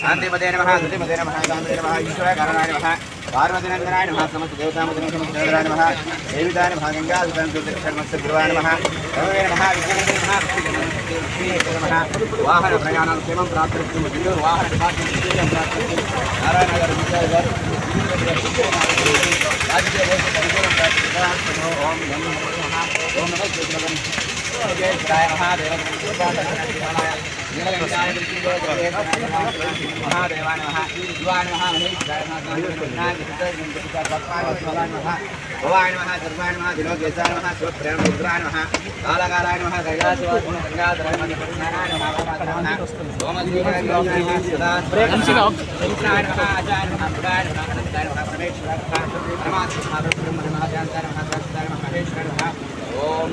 శాంతిపదే నమ ధృతిపదే నమ శాంతిపదే నమ ఈశ్వరకారణాయ నమ పార్వతీనందనాయ నమ సమస్త దేవతామదే నమ నమ దేవితాయ నమ గురువాయ నమ రవే నమ నమ వాహన ప్రయాణాలు క్షేమం వాహన డిపార్ట్మెంట్ महादेवाय नमः शिवाय नमः महेशाय नमः नागेशाय नमः भगवाय नमः ఓం నమో నమః ఓం నమో శ్రీగురం జయ శ్రాయ మహాదేవ నీలకంఠాయ మహాదేవాయ నమః శివాయ నమః మహేశ్వరాయ నమః భవాయ నమః సర్వాయ నమః దినోగేశాయ నమః శివప్రేమ రుద్రాయ నమః కాలకాలాయ నమః కైలాసవాస గంగాధరాయ నమః నారాయణ నమః సోమశ్రీకాయ నమః సదా కృష్ణాయ నమః ఆచార్య నమః పురాయ నమః అనంతాయ నమః పరమేశ్వరాయ నమః పరమాత్మ బ్రహ్మ నమః శాంతాయ నమః శాంతాయ నమః మహేశ్వరాయ నమః ఓం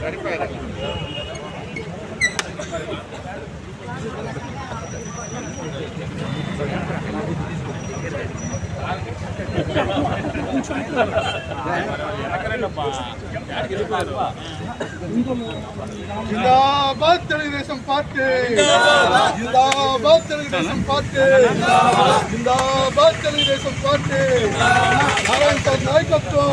సరిపోయారు మహాదేవాయ జిందాబాద్ తెలుగుదేశం పార్టీ. జిందాబాద్ తెలుగుదేశం పార్టీ. జిందాబాద్ తెలుగుదేశం పార్టీ. నారాయణ సార్ నాయకత్వం.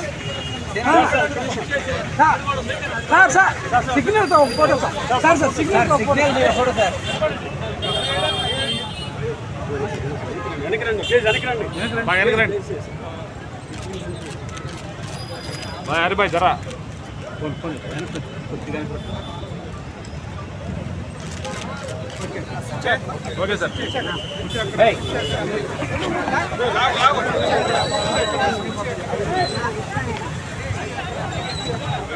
సార్ సార్ సిగ్నల్తో ఒక ఫోటో సార్ సార్ సార్ సిగ్నల్తో ఫోటో సార్ బాగా వెనకరండి బాయ్ జరా ఓకే సార్.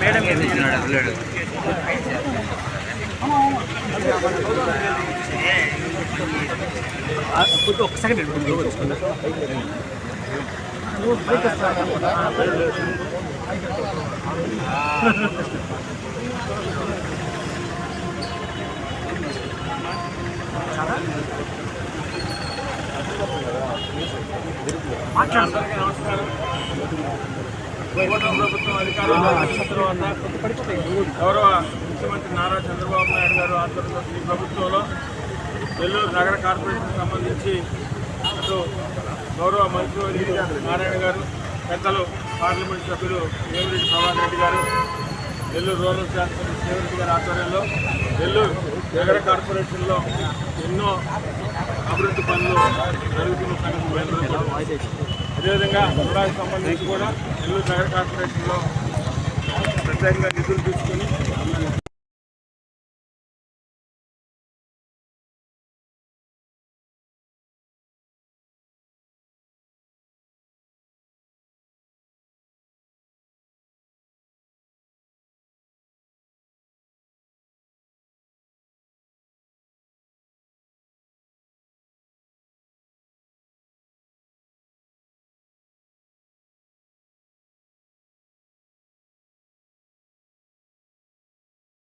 మేడం ఏమి ఇచ్చినాడు అసలు ఒక్కసారి పెట్టుకుంటున్నాను ప్రభుత్వం అధికారంలో వచ్చిన తర్వాత గౌరవ ముఖ్యమంత్రి నారా చంద్రబాబు నాయుడు గారు ఆధ్వర్యంలో ఈ ప్రభుత్వంలో నెల్లూరు నగర కార్పొరేషన్కి సంబంధించి అటు గౌరవ మంత్రి నారాయణ గారు పెద్దలు పార్లమెంట్ సభ్యులు వేమిరెడ్డి ప్రభాకర్ రెడ్డి గారు నెల్లూరు రూరల్ శాసనసభ్యులు శివరెడ్డి గారి ఆధ్వర్యంలో నెల్లూరు నగర కార్పొరేషన్లో ఎన్నో అభివృద్ధి పనులు జరుగుతున్న సంగతి మీ అదేవిధంగా రుణాలకు సంబంధించి కూడా నెల్లూరు నగర కార్పొరేషన్లో ప్రత్యేకంగా నిధులు తీసుకుని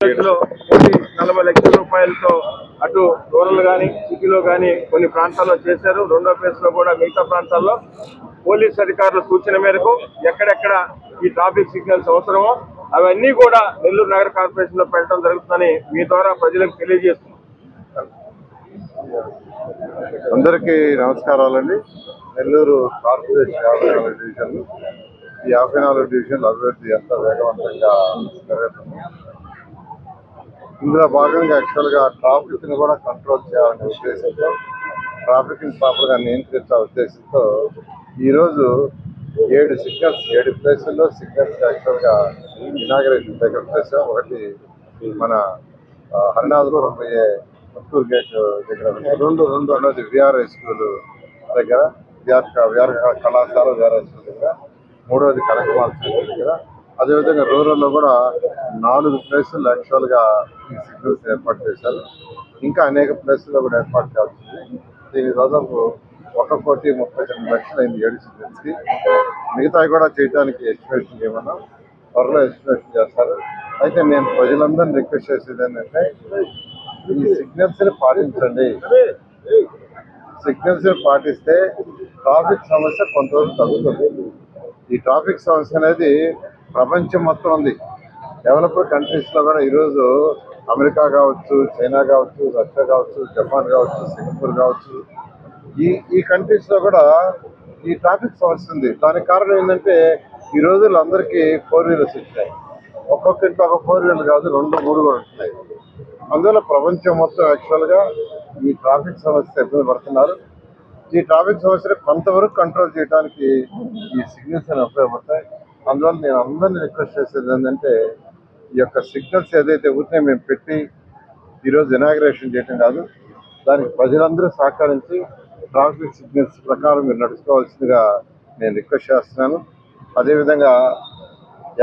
లో కోటి నలభై లక్షల రూపాయలతో అటు రూరల్ కానీ సిటీలో కానీ కొన్ని ప్రాంతాల్లో చేశారు. రెండో ఫేజ్లో కూడా మిగతా ప్రాంతాల్లో పోలీస్ అధికారుల సూచన మేరకు ఎక్కడెక్కడ ఈ ట్రాఫిక్ సిగ్నల్స్ అవసరమో అవన్నీ కూడా నెల్లూరు నగర కార్పొరేషన్లో పెట్టడం జరుగుతుందని మీ ద్వారా ప్రజలకు తెలియజేస్తున్నాం. అందరికీ నమస్కారాలండి. నెల్లూరు కార్పొరేషన్ యాభై నాలుగు డివిజన్లు ఈ యాభై నాలుగు డివిజన్ల అభివృద్ధి ఎంత వేగవంతంగా జరుగుతుంది ఇందులో భాగంగా యాక్చువల్గా ట్రాఫిక్ని కూడా కంట్రోల్ చేయాలనే ఉద్దేశంతో ట్రాఫిక్ని ప్రాపర్గా నియంత్రించాల ఉద్దేశంతో ఈరోజు ఏడు సిగ్నల్స్ ఏడు ప్లేసుల్లో సిగ్నల్స్ యాక్చువల్గా ఇనాగరేషన్ దగ్గర ప్లేస్ ఒకటి మన ఆ, పోయే పుత్తూరు గేట్ దగ్గర రెండు రెండు. అన్నది విఆర్ఐ స్కూల్ దగ్గర విఆర్ విఆర్ కళాశాల విఆర్ఐ స్కూల్ దగ్గర. మూడవది కనకమాల స్కూల్ దగ్గర. అదేవిధంగా రూరల్లో కూడా నాలుగు ప్లేసులు యాక్చువల్గా ఈ సిగ్నల్స్ ఏర్పాటు చేశారు. ఇంకా అనేక ప్లేసుల్లో కూడా ఏర్పాటు చేయాల్సింది. దీని దాదాపు ఒక కోటి ముప్పై తొమ్మిది లక్షలు అయింది ఏడు సిగ్నల్స్కి. మిగతావి కూడా చేయడానికి ఎస్టిమేషన్ ఏమన్నా త్వరలో ఎస్టిమేషన్ చేస్తారు. అయితే నేను ప్రజలందరినీ రిక్వెస్ట్ చేసేది ఏంటంటే ఈ సిగ్నల్స్ని పాటించండి. సిగ్నల్స్ పాటిస్తే ట్రాఫిక్ సమస్య కొంతవరకు తగ్గుతుంది. ఈ ట్రాఫిక్ సమస్య అనేది ప్రపంచం మొత్తం ఉంది. డెవలప్డ్ కంట్రీస్లో కూడా ఈరోజు అమెరికా కావచ్చు చైనా కావచ్చు రష్యా కావచ్చు జపాన్ కావచ్చు సింగపూర్ కావచ్చు. ఈ ఈ కంట్రీస్లో కూడా ఈ ట్రాఫిక్ సమస్య ఉంది. దానికి కారణం ఏంటంటే ఈ రోజుల్లో అందరికీ ఫోర్ వీలర్స్ వచ్చాయి. ఒక్కొక్క ఇంట్లో ఒక ఫోర్ వీలర్ కాదు రెండు మూడు కూడా ఉంటున్నాయి అందువల్ల ప్రపంచం మొత్తం యాక్చువల్గా ఈ ట్రాఫిక్ సమస్య ఇబ్బంది పడుతున్నారు. ఈ ట్రాఫిక్ సమస్యను కొంతవరకు కంట్రోల్ చేయడానికి ఈ సిగ్నల్స్ అనేవి ఉపయోగపడతాయి. అందువల్ల నేను అందరినీ రిక్వెస్ట్ చేసేది ఏంటంటే ఈ యొక్క సిగ్నల్స్ ఏదైతే ఉంటే మేము పెట్టి ఈరోజు ఇనాగ్రేషన్ చేయటం కాదు దానికి ప్రజలందరూ సహకరించి ట్రాఫిక్ సిగ్నల్స్ ప్రకారం మీరు నడుచుకోవాల్సిందిగా నేను రిక్వెస్ట్ చేస్తున్నాను. అదేవిధంగా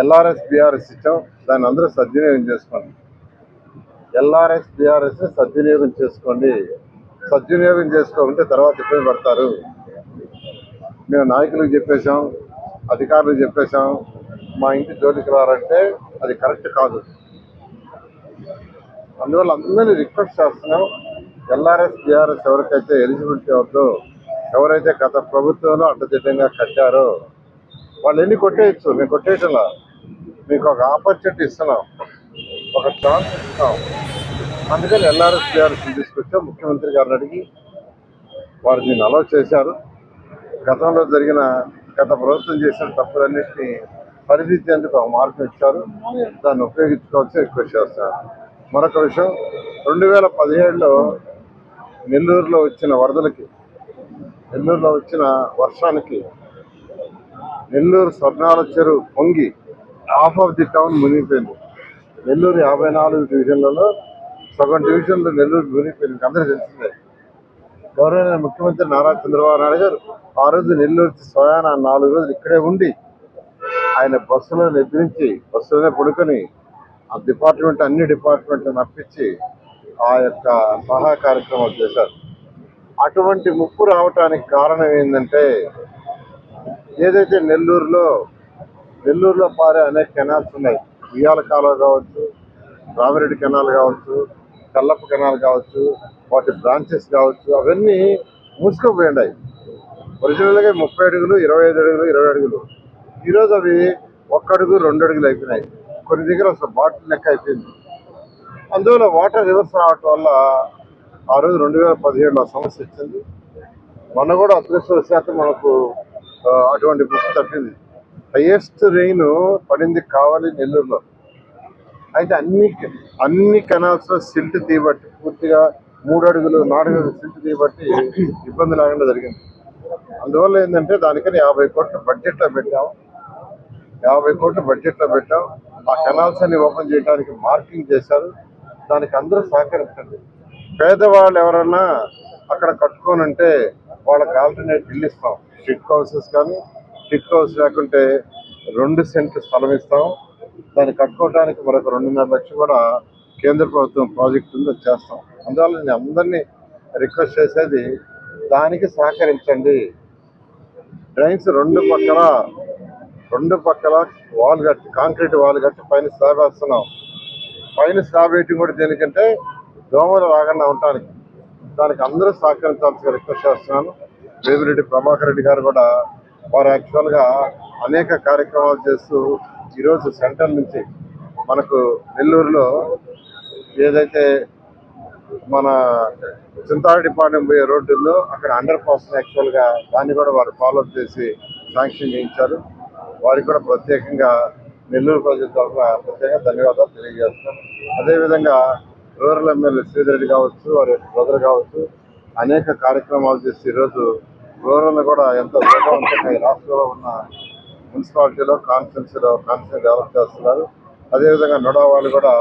ఎల్ఆర్ఎస్ బీఆర్ఎస్ ఇచ్చాం దాన్ని అందరూ సద్వినియోగం చేసుకోండి. ఎల్ఆర్ఎస్ బీఆర్ఎస్ సద్వినియోగం చేసుకోండి. సద్వినియోగం చేసుకోకుంటే తర్వాత ఇబ్బంది పడతారు. మేము నాయకులకు చెప్పేశాం అధికారులు చెప్పేశాం మా ఇంటి జోలికి రారంటే అది కరెక్ట్ కాదు. అందువల్ల అందరినీ రిక్వెస్ట్ చేస్తున్నాం ఎల్ఆర్ఎస్ బీఆర్ఎస్ ఎవరికైతే ఎలిజిబిలిటీ అవుతుందో ఎవరైతే గత ప్రభుత్వంలో అడ్డదిడ్డంగా కట్టారో వాళ్ళు ఎన్ని కొట్టేయచ్చు? మేము కొట్టేయటంలా? మీకు ఒక ఆపర్చునిటీ ఇస్తున్నాం ఒక ఛాన్స్ ఇస్తున్నాం. అందుకని ఎల్ఆర్ఎస్ బీఆర్ఎస్ తీసుకొచ్చాం. ముఖ్యమంత్రి గారిని అడిగి వారు దీన్ని అలౌ చేశారు. గతంలో జరిగిన గత ప్రభుత్వం చేసిన తప్పులన్నింటినీ సరిదిద్దేందుకు ఒక మార్గం ఇచ్చారు. దాన్ని ఉపయోగించుకోవాల్సి రిక్వెస్ట్ చేస్తారు మరొక విషయం రెండు వేల పదిహేడులో నెల్లూరులో వచ్చిన వరదలకి నెల్లూరులో వచ్చిన వర్షానికి నెల్లూరు స్వర్ణాల చెరువు పొంగి హాఫ్ ఆఫ్ ది టౌన్ మునిగిపోయింది. నెల్లూరు యాభై నాలుగు డివిజన్లలో సగం డివిజన్లు నెల్లూరు మునిగిపోయింది అందరూ తెలిసిందే. గౌరవనీయ ముఖ్యమంత్రి నారా చంద్రబాబు నాయుడు గారు ఆ రోజు నెల్లూరు స్వయాన నాలుగు రోజులు ఇక్కడే ఉండి ఆయన బస్సులో నిద్రించి బస్సులోనే పడుకొని ఆ డిపార్ట్మెంట్ అన్ని డిపార్ట్మెంట్లను అప్పించి ఆ యొక్క సహా కార్యక్రమాలు చేశారు. అటువంటి ముప్పు రావటానికి కారణం ఏంటంటే ఏదైతే నెల్లూరులో నెల్లూరులో పారే అనేక కెనాల్స్ ఉన్నాయి. ఉయ్యాల కాలువ కావచ్చు రామిరెడ్డి కెనాల్ కావచ్చు కల్లప్ప కెనాల్ కావచ్చు వాటి బ్రాంచెస్ కావచ్చు అవన్నీ మూసుకుపోయినాయి ఒరిజినల్గా ముప్పై అడుగులు ఇరవై ఐదు అడుగులు ఇరవై అడుగులు. ఈరోజు అవి ఒక్క అడుగు రెండు అడుగులు అయిపోయినాయి. కొన్ని దగ్గర అసలు బాటిల్ లెక్క అయిపోయింది. అందువల్ల వాటర్ రివర్స్ రావటం వల్ల ఆ రోజు రెండు వేల పదిహేడులో సమస్య వచ్చింది. మొన్న కూడా అదృష్టవశాత్తు మనకు అటువంటి బుక్ తప్పింది. హైయెస్ట్ రెయిన్ పడింది కావాలి నెల్లూరులో. అయితే అన్ని అన్ని కెనాల్స్లో సిల్ట్ తీయబట్టి పూర్తిగా మూడు అడుగులు నాలుగు అడుగులు సిల్ట్ తీయబట్టి ఇబ్బంది లేకుండా జరిగింది. అందువల్ల ఏంటంటే దానికని యాభై కోట్ల బడ్జెట్లో పెట్టాం. యాభై కోట్ల బడ్జెట్లో పెట్టాం. ఆ కెనాల్స్ అన్ని ఓపెన్ చేయడానికి మార్కింగ్ చేశారు. దానికి అందరూ సహకరించండి. పేదవాళ్ళు ఎవరన్నా అక్కడ కట్టుకోనంటే వాళ్ళకి ఆల్టర్నేట్ ఇల్లు ఇస్తాం. షిట్ హౌసెస్ కానీ షిట్ హౌస్ లేకుంటే రెండు సెంట్లు స్థలం ఇస్తాం. దాన్ని కట్టుకోవడానికి మరొక రెండున్నర లక్షలు కూడా కేంద్ర ప్రభుత్వం ప్రాజెక్టు ఉందో చేస్తాం. అందువల్ల నేను అందరినీ రిక్వెస్ట్ చేసేది దానికి సహకరించండి. డ్రైన్స్ రెండు పక్కల రెండు పక్కల వాల్ కట్టి కాంక్రీట్ వాల్ కట్టి పైన స్లాబ్ వేస్తున్నాం. పైన స్లాబ్ వేయటం కూడా దేనికంటే దోమలు రాకుండా ఉండటానికి. దానికి అందరూ సహకరించాల్సి రిక్వెస్ట్ చేస్తున్నాను. వేమిరెడ్డి ప్రభాకర్ రెడ్డి గారు కూడా వారు యాక్చువల్గా అనేక కార్యక్రమాలు చేస్తూ ఈరోజు సెంటర్ నుంచి మనకు నెల్లూరులో ఏదైతే మన చింతారెడ్డిపాలెం పోయే రోడ్డుల్లో అక్కడ అండర్ పాస్ యాక్చువల్గా దాన్ని కూడా వారు ఫాలో చేసి శాంక్షన్ చేయించారు. వారికి కూడా ప్రత్యేకంగా నెల్లూరు ప్రజల తరఫున ప్రత్యేకంగా ధన్యవాదాలు తెలియజేస్తున్నాం. అదేవిధంగా రూరల్ ఎమ్మెల్యే శ్రీధరెడ్డి కావచ్చు వారి బ్రదర్ కావచ్చు అనేక కార్యక్రమాలు చేసి ఈరోజు రూరల్ కూడా ఎంతో వేగవంతంగా ఈ రాష్ట్రంలో ఉన్న మున్సిపాలిటీలో కాన్స్టిట్యున్సీలో కాన్ఫరెన్స్ డెవలప్ చేస్తున్నారు. అదేవిధంగా నుడా వాళ్ళు కూడా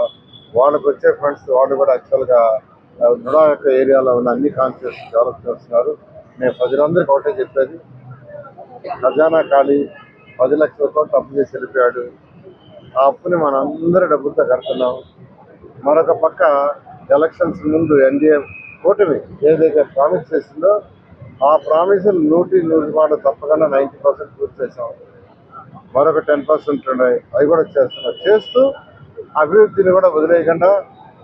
వాళ్ళకు వచ్చే ఫండ్స్ వాళ్ళు కూడా యాక్చువల్గా నుడా యొక్క ఏరియాలో ఉన్న అన్ని కాన్ఫరెన్స్ డెవలప్ చేస్తున్నారు. నేను ప్రజలందరికీ ఒకటే చెప్పేది ఖజానా ఖాళీ పది లక్షల కోట్లు అప్పు చేసి వెళ్ళిపోయాడు. ఆ అప్పుని మనం అందరి డబ్బులతో కడుతున్నాం. మరొక పక్క ఎలక్షన్స్ ముందు ఎన్డీఏ కూటమి ఏదైతే ప్రామిస్ చేసిందో ఆ ప్రామిస్ నూటి నూటి మాట తప్పకుండా నైంటీ పర్సెంట్ పూర్తి చేసాం మరొక టెన్ పర్సెంట్ ఉన్నాయి. అవి కూడా చేస్తున్నాం చేస్తూ అభివృద్ధిని కూడా వదిలేయకుండా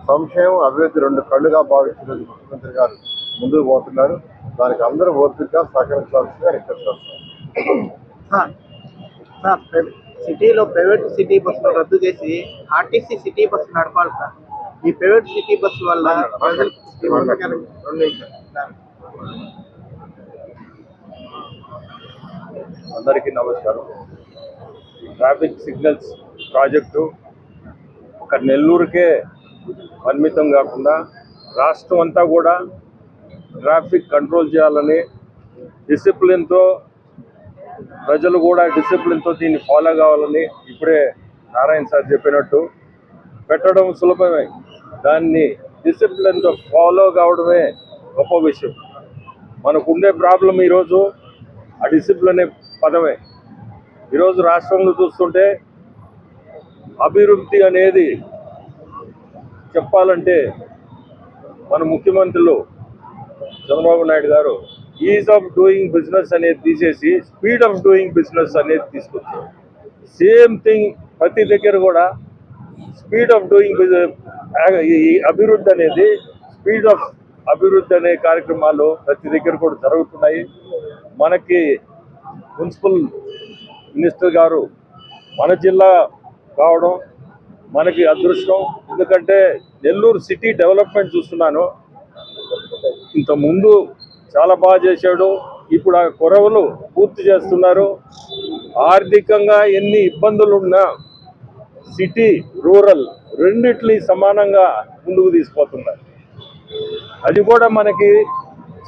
సంక్షేమం అభివృద్ధి రెండు కళ్ళుగా భావించిన ముఖ్యమంత్రి గారు. ముందుకు పోతున్నారు. దానికి అందరూ ఓపికగా సహకరించాల్సిందిగా రిక్వెస్ట్ సిటీలో ప్రైవేట్ సిటీ బస్సులు రద్దు చేసి ఆర్టీసీ సిటీ బస్సు నడపాలి సార్. ఈ ప్రైవేట్ సిటీ బస్సు వల్ల. అందరికీ నమస్కారం. Traffic signals project. ఒక నెల్లూరుకే పరిమితం కాకుండా రాష్ట్రం అంతా కూడా ట్రాఫిక్ కంట్రోల్ చేయాలని డిసిప్లిన్తో ప్రజలు కూడా డిసిప్లిన్తో దీన్ని ఫాలో కావాలని ఇప్పుడే నారాయణ సార్ చెప్పినట్టు పెట్టడం సులభమే. దాన్ని డిసిప్లిన్తో ఫాలో కావడమే గొప్ప విషయం. మనకు ఉండే ప్రాబ్లం ఈరోజు ఆ డిసిప్లిన్ అనే పదమే. ఈరోజు రాష్ట్రంలో చూస్తుంటే అభివృద్ధి అనేది చెప్పాలంటే మన ముఖ్యమంత్రులు చంద్రబాబు నాయుడు గారు ఈజ్ ఆఫ్ డూయింగ్ బిజినెస్ అనేది తీసేసి స్పీడ్ ఆఫ్ డూయింగ్ బిజినెస్ అనేది తీసుకొచ్చారు. సేమ్ థింగ్ ప్రతి దగ్గర కూడా స్పీడ్ ఆఫ్ డూయింగ్ ఈ అభివృద్ధి అనేది స్పీడ్ ఆఫ్ అభివృద్ధి అనే కార్యక్రమాలు ప్రతి దగ్గర కూడా జరుగుతున్నాయి. మనకి మున్సిపల్ మినిస్టర్ గారు మన జిల్లా కావడం మనకి అదృష్టం. ఎందుకంటే నెల్లూరు సిటీ డెవలప్మెంట్ చూస్తున్నాను. ఇంతకుముందు చాలా బాగా చేశాడు. ఇప్పుడు ఆ కొరవలు పూర్తి చేస్తున్నారు. ఆర్థికంగా ఎన్ని ఇబ్బందులు ఉన్నా సిటీ రూరల్ రెండిట్ని సమానంగా ముందుకు తీసుకుపోతున్నారు. అది కూడా మనకి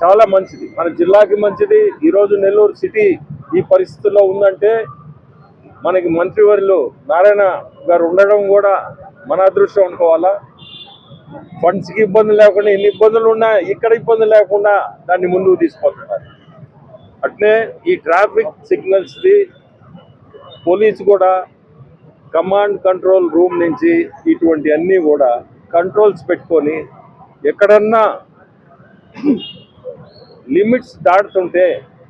చాలా మంచిది. మన జిల్లాకి మంచిది. ఈరోజు నెల్లూరు సిటీ ఈ పరిస్థితుల్లో ఉందంటే మనకి మంత్రివర్యులు నారాయణ గారు ఉండడం కూడా మన అదృష్టం అనుకోవాలా? ఫండ్స్కి ఇబ్బంది లేకుండా ఎన్ని ఇబ్బందులు ఉన్నా ఇక్కడ ఇబ్బంది లేకుండా దాన్ని ముందుకు తీసుకుపోతున్నారు. అట్లే ఈ ట్రాఫిక్ సిగ్నల్స్ది పోలీసు కూడా కమాండ్ కంట్రోల్ రూమ్ నుంచి ఇటువంటి అన్నీ కూడా కంట్రోల్స్ పెట్టుకొని ఎక్కడన్నా లిమిట్స్ దాటుతుంటే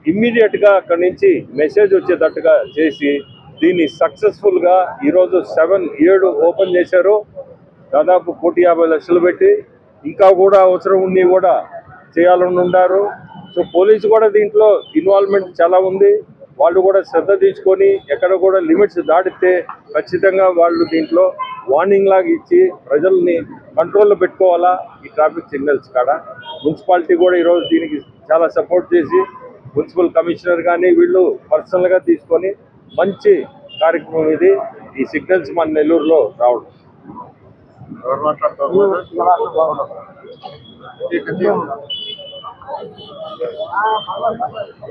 ఇమ్మీడియట్గా అక్కడి నుంచి మెసేజ్ వచ్చేటట్టుగా చేసి దీన్ని సక్సెస్ఫుల్గా ఈరోజు సెవెన్ ఏడు ఓపెన్ చేశారు. దాదాపు కోటి యాభై లక్షలు పెట్టి ఇంకా కూడా అవసరం ఉండి కూడా చేయాలని ఉన్నారు. సో పోలీసు కూడా దీంట్లో ఇన్వాల్వ్మెంట్ చాలా ఉంది. వాళ్ళు కూడా శ్రద్ధ తీసుకొని ఎక్కడ కూడా లిమిట్స్ దాటితే ఖచ్చితంగా వాళ్ళు దీంట్లో వార్నింగ్ లాగా ఇచ్చి ప్రజల్ని కంట్రోల్లో పెట్టుకోవాలా? ఈ ట్రాఫిక్ సిగ్నల్స్ కాడ? మున్సిపాలిటీ కూడా ఈరోజు దీనికి చాలా సపోర్ట్ చేసి మున్సిపల్ కమిషనర్ కానీ వీళ్ళు పర్సనల్గా తీసుకొని మంచి కార్యక్రమం ఇది. ఈ సిగ్నల్స్ మన నెల్లూరులో రావడం.